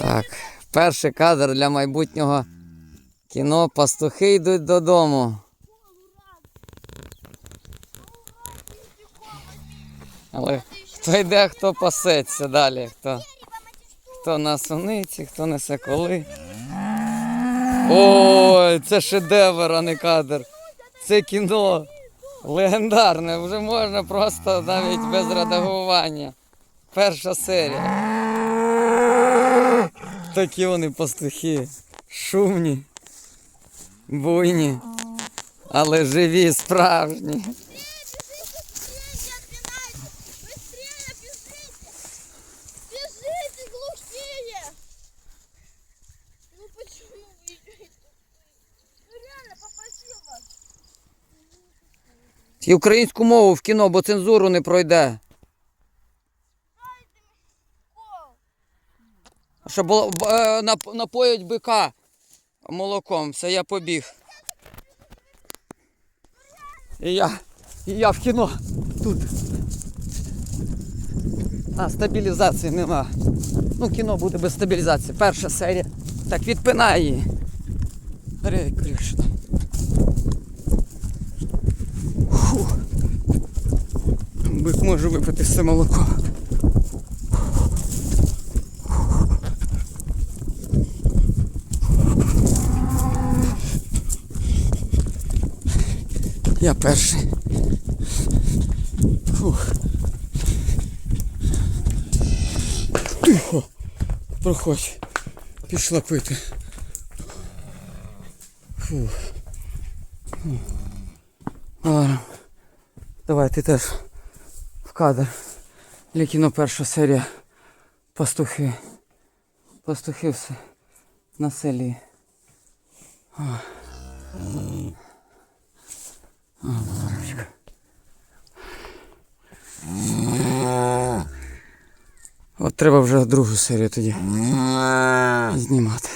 Так, перший кадр для майбутнього кіно Пастухи йдуть додому. Але хто йде, хто пасеться далі. Хто, хто на суниці, хто несе коли. Ой, це шедевр, а не кадр. Це кіно легендарне. Вже можна просто навіть без редагування. Перша серія. Такі вони пастухи. Шумні, буйні, але живі, справжні. І українську мову в кіно, бо цензуру не пройде. Щоб було, е, нап- напоють бика молоком. Все, я побіг. І я, і я в кіно. Тут. А, стабілізації нема. Ну, кіно буде без стабілізації. Перша серія. Так, відпинай її. Грей, Кришна. Бик може випити все молоко. Я перший. Фух. Тихо. Проходь. Пішла пити. Фух. Ладно. Давай ти теж в кадр. Для перша серія. Пастухи. Пастухи все на селі. От треба вже другу серію тоді знімати.